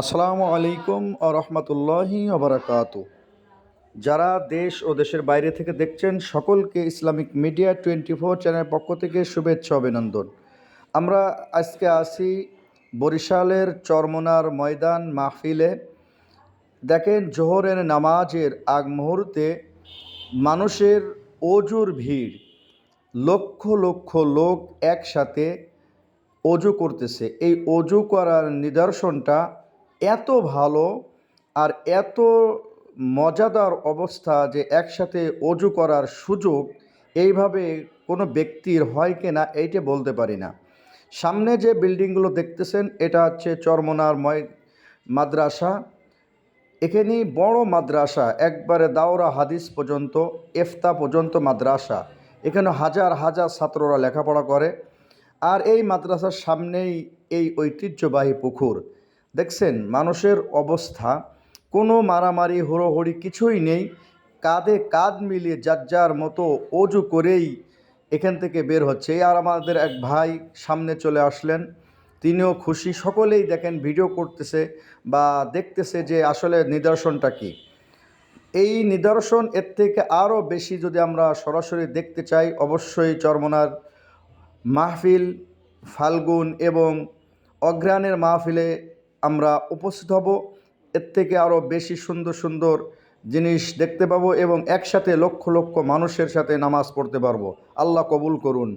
আসসালামু আলাইকুম ও রহমতুল্লাহি ওবরাকাতু যারা দেশ ও দেশের বাইরে থেকে দেখছেন, সকলকে ইসলামিক মিডিয়া টোয়েন্টি ফোর চ্যানেলের পক্ষ থেকে শুভেচ্ছা অভিনন্দন। আমরা আজকে আসি বরিশালের চরমনার ময়দান মাহফিলে। দেখেন, জোহরের নামাজের আগ মুহূর্তে মানুষের অজুর ভিড়। লক্ষ লক্ষ লোক একসাথে অজু করতেছে। এই অজু করার নিদর্শনটা এত ভালো আর এত মজাদার অবস্থা যে একসাথে অজু করার সুযোগ এইভাবে কোনো ব্যক্তির হয় কি না এইটা বলতে পারি না। সামনে যে বিল্ডিংগুলো দেখতেছেন, এটা হচ্ছে চরমনার ময় মাদ্রাসা। এখানে বড় মাদ্রাসা, একবারে দাওরা হাদিস পর্যন্ত, এফতা পর্যন্ত মাদ্রাসা। এখানে হাজার হাজার ছাত্ররা লেখাপড়া করে। আর এই মাদ্রাসার সামনেই এই ঐতিহ্যবাহী পুকুর। দেখছেন, মানুষের অবস্থা, কোনো মারামারি, হুড়োহুড়ি কিছুই নেই। কাঁধে কাঁধ মিলিয়ে যার যার মতো অজু করেই এখান থেকে বের হচ্ছে। আর আমাদের এক ভাই সামনে চলে আসলেন। তিনিও খুশি। সকলেই দেখেন, ভিডিও করতেছে বা দেখতেছে যে আসলে নিদর্শনটা কী। এই নিদর্শন এর থেকে আরও বেশি যদি আমরা সরাসরি দেখতে চাই, অবশ্যই চরমনার মাহফিল, ফাল্গুন এবং অগ্রাণের মাহফিলে আমরা উপস্থিত হব। এর থেকে আরও বেশি সুন্দর সুন্দর জিনিস দেখতে পাবো এবং একসাথে লক্ষ লক্ষ মানুষের সাথে নামাজ পড়তে পারব। আল্লাহ কবুল করুন।